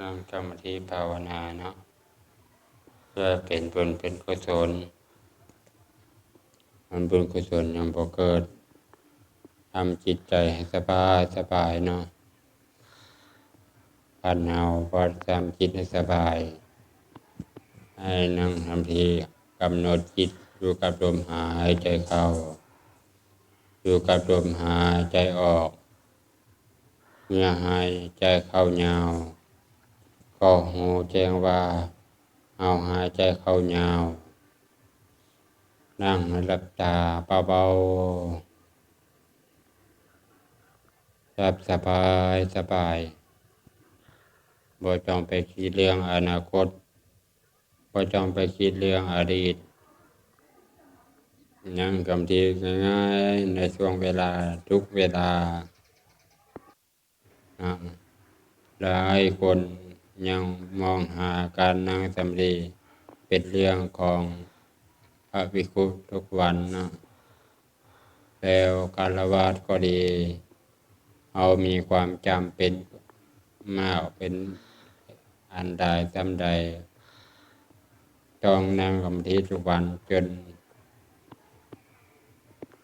นั่งสมาธิภาวนาเนาะเพื่อเป็นบุญเป็นกุศลมันบุญกุศลยังบ่เกิดทำจิตใจให้สบายสบายเนาะพันเฮาพอทำจิตให้สบาย ให้นั่งทำทีกำหนดจิตอยู่กับลมหายใจเข้าอยู่กับลมหายใจออกเมื่อหายใจเข้ายาว ก็หูแจ้งว่า เอาหายใจเข้ายาว นั่งหลับตาเบาๆรับสบายสบายบ่จองไปคิดเรื่องอนาคตบ่จองไปคิดเรื่องอดีตยังกำทีง่ายๆในช่วงเวลาทุกเวลานะหลายคน ยังมองหาการนั่งสำลีเป็นเรื่องของพระภิกขุทุกวันนะแล้วการละวาดก็ดี เอามีความจำเป็นมากเป็นอันใดจำใด ต้องนั่งกรรมฐานทุกวันจน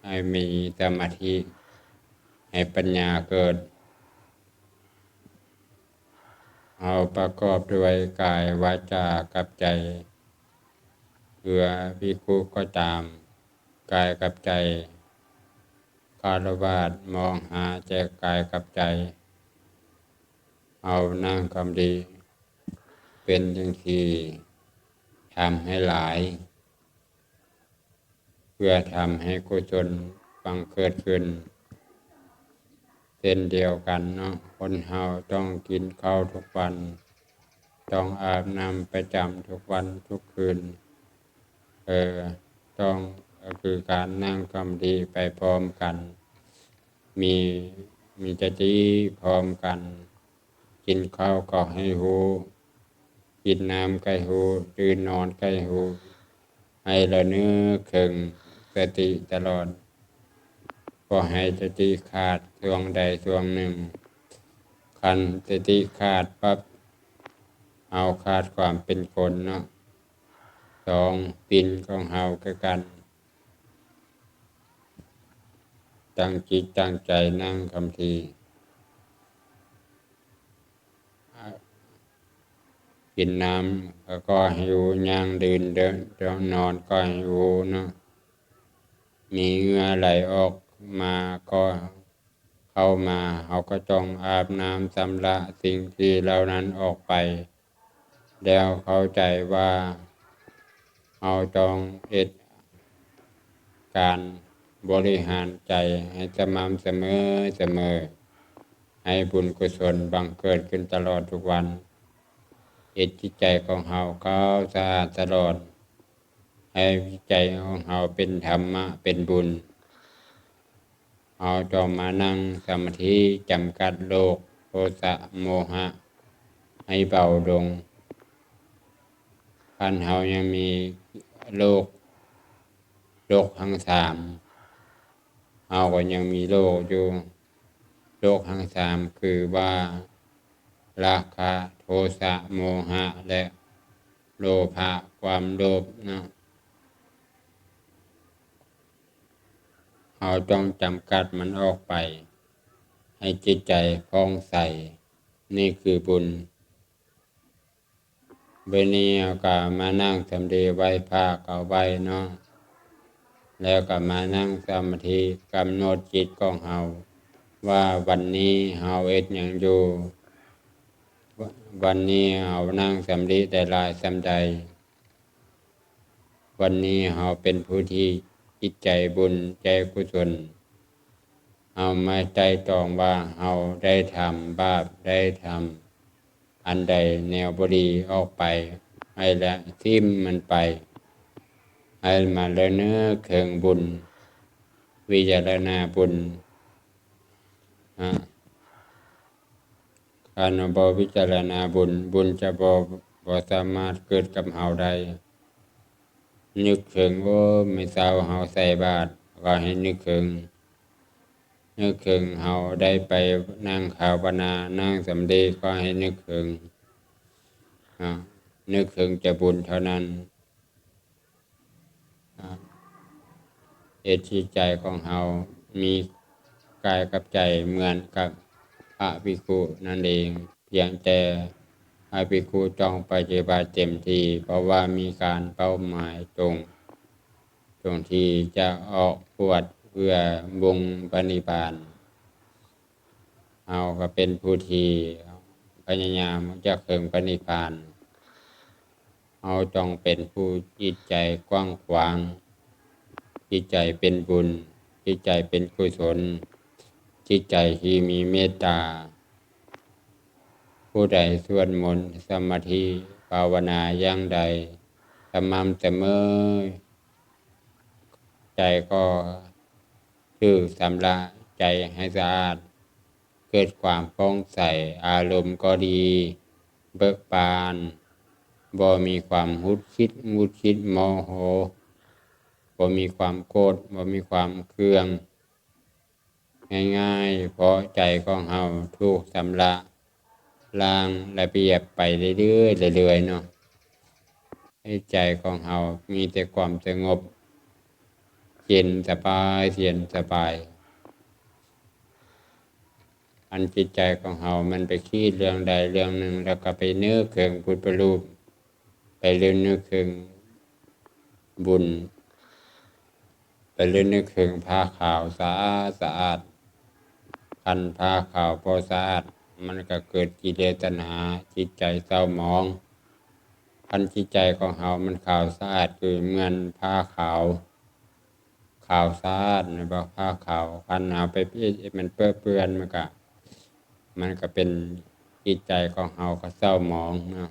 ให้มีสมาธิให้ปัญญาเกิด เอาประกอบด้วยกายวาจากับใจเพื่อพิคุก็ตาม กายกับใจคารวาสมองหาใจกายกับใจ เอานั่งคำดี เป็นยังทีทำให้หลาย เพื่อทำให้กุศลบังเกิดขึ้นเช่นเดียวกันเนาะคนเฮาต้องกินข้าวทุกวัน ต้องอาบน้ำประจำทุกวันทุกคืน เออต้องคือการนั่งคำดีไปพร้อมกัน มีมีจติพร้อมกัน กินข้าวก็ให้หูกินน้ำใกล้หูตื่นนอนใกล้หูให้ราเนื้อเข่งสติตลอด ก็ให้สติขาดช่วงใดช่วงหนึ่ง คันสติขาดปั๊บเอาขาดความเป็นคนเนาะสองปินของเฮาคือกันตั้งจิตตั้งใจนั่งคำทีกินน้ำแล้วก็หิวย่างดื่นเดินเดินนอนก็หิวเนาะมีเหงื่อไหลออก มาก็เข้ามาเขาก็จองอาบน้ำสำระสิ่งที่เหล่านั้นออกไป แล้วเข้าใจว่าเอาจองเอ็ดการบริหารใจให้สม่ำเสมอเสมอ ให้บุญกุศลบังเกิดขึ้นตลอดทุกวันเอ็ดจิตใจของเฮาเขาสะอาดตลอด ให้ใจของเฮาเป็นธรรมะเป็นบุญ เอาจอมานั่งสมาธิจำกัดโลกโทสะโมหะ ให้เบาลงพันเฮายังมีโลก โลกทั้งสามเฮาก็ยังมีโลกอยู่ โลกทั้งสามคือว่าราคะโทสะโมหะและโลภะความโลภเนาะ เราต้องจำกัดมันออกไป ให้จิตใจพองใส นี่คือบุญเบนี้ก็มานั่งสำเร็จไว้ภาคเอาไว้เนาะแล้วก็มานั่งสมาธิกำหนดจิตของเฮาว่าวันนี้เฮาเอ็ดอย่างอยู่ วันนี้เฮานั่งสำเร็จแต่ลายสำใด วันนี้เฮาเป็นผู้ที่ จิตใจบุญใจกุศลเอามาใจตองว่าเอาได้ทำบาปได้ทำอันใดแนวบรีออกไปให้ละทิมมันไปให้มาเลเนื้อเคืองบุญ วิจารณาบุญการบวิจารณาบุญ บุญจะบบสามารถเกิดกับเฮาได้ นึกถึงว่าไม่เศร้าเฮาใส่บาตรก็ให้นึกถึง นึกถึงเฮาได้ไปนั่งขาวปนานั่งสำเร็จก็ให้นึกถึงนึกถึงจะบุญเท่านั้นเอจิตใจของเรามีกายกับใจเหมือนกับพระภิกขุนั่นเอง เพียงแต่ พระภิกขุจองปฏิบัติเต็มที่ เพราะว่ามีการเป้าหมายตรง ตรงที่จะออกปวดเพื่อบุงปณิพานเอาก็เป็นผู้ที่พยายามจะเคิงปณิพานเอาจองเป็นผู้จิตใจกว้างขวาง จิตใจเป็นบุญ จิตใจเป็นกุศล จิตใจที่มีเมตตา ผู้ใดสวดมนต์สมาธิภาวนาอย่างใดสม่ำเสมอ ใจก็คือสำระใจให้สะอาด เกิดความโปร่งใสอารมณ์ก็ดี เบิกบานบ่มีความหุดคิดมุดคิดโมโหบ่มีความโกรธบ่มีความเครื่อง ง่ายๆเพราะใจของเฮาถูกสำระ ลางระเบียบไปเรื่อยๆเรื่อยๆเนาะให้ใจของเฮามีแต่ความสงบ เย็นสบายเย็นสบาย อันจิตใจของเฮามันไปคิดเรื่องใดเรื่องหนึ่ง แล้วก็ไปเนื้อเคืองพุทธรูป ไปเรื่องนึกถึงบุญ ไปเรื่องนึกถึงผ้าขาวสะอาดสะอาดคันผ้าขาวพอสะอาด มันก็เกิดกิเลสตัณหาจิตใจเศร้าหมองคันจิตใจของเฮามันขาวสะอาดคือเหมือนผ้าขาวขาวสะอาดนบอกผ้าขาวคันเอาไปพี่มันเปื้อนเปื้อนมันก็มันก็เป็นจิตใจของเฮาก็เศร้าหมองเนาะ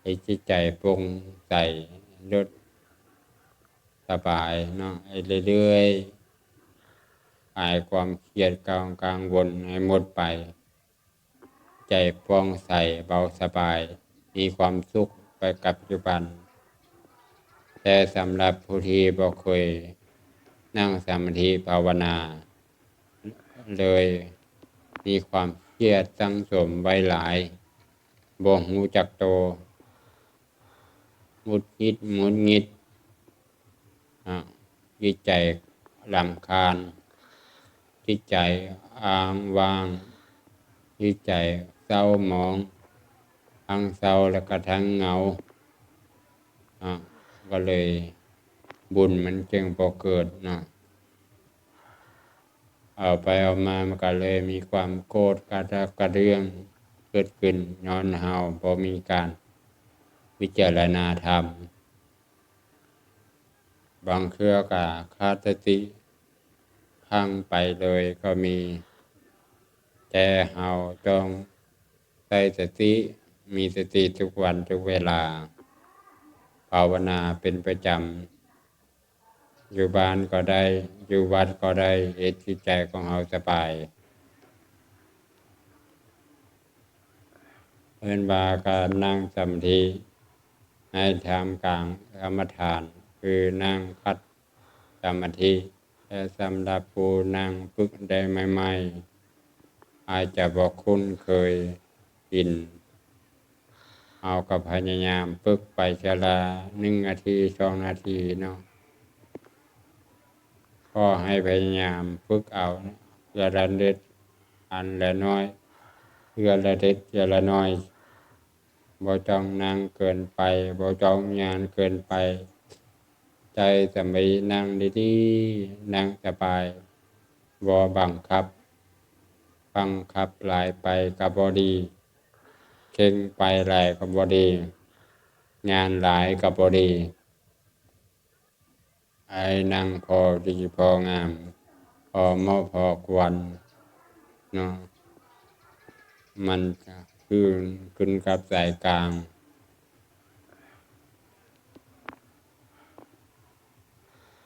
ไอ้จิตใจปรุงใส่ลดสบายเนาะไอ้เรื่อยๆายความเครียดกลางกลางวนให้หมดไป ใจปร่องใสเบาสบาย มีความสุขไปกับปัจจุบัน แต่สำหรับผู้ที่บ่เคยนั่งสมาธิภาวนา เลยมีความเครียดสังสมไว้หลายบ่หูจักโตมุดคิดมุดงิดอ่าจิตใจลำคาญ จิตใจอ้างวางจิตใจเศร้าหมอง ทั้งเศร้าแล้วก็ทั้งเหงาอ่าก็เลยบุญมันจึงพอเกิดนะเอาไปเอามามันก็เลยมีความโกรธกระดักระเรื่องเกิดขึ้นย้อนเฮาพอมีการวิจารณาธรรม บางเครือก็ขาดสติ พังไปเลยก็มี แต่เฮาต้องใส่สติมีสติทุกวันทุกเวลา ภาวนาเป็นประจำ อยู่บ้านก็ได้ อยู่วัดก็ได้เหตุจิตใจของเราสบายเอินบาการนั่งสมาธิให้ทำกลางกรรมฐาน คือนั่งคัดสมาธิ แต่สำหรับผู้นั่งฝึกได้ใหม่ๆ อาจจะบอกคุ้นเคยกิน เอากับพยายามฝึกไปชละหนึ่งนาทีสองนาทีเนาะก็ให้พยายามฝึกเอาเพื่อระเด็ดอันละน้อยเพื่อระเด็ดเพื่อละน้อยบ่จ้องนั่งเกินไปบ่จ้องงานเกินไป ใจจะไม่นั่งดีๆ นั่งสบายบ่บังคับ บังคับหลายไปกับบอดีเข่งไปหลายกับบอดี งานหลายกับบอดี ไอ้นั่งพอดีพองาม พอเมาะพอควรเนาะมันจะคือขึ้นกับสายกลาง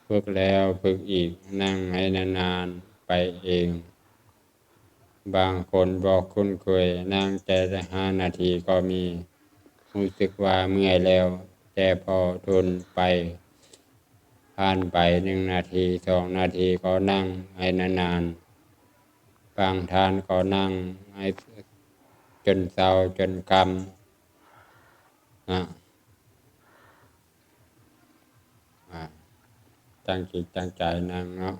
ฝึกแล้วฝึกอีกนั่งให้นานๆไปเอง บางคนบอกคุ้นเคยนั่งแต่ห้านาทีก็มีรู้สึกว่าเมื่อยแล้ว แต่พอทนไป ผ่านไปหนึ่งนาทีสองนาทีก็นั่งให้นานๆบางท่านก็นั่งให้จนเศร้าจนกนะอ่า ตั้งจิตตั้งใจนั่งเนาะ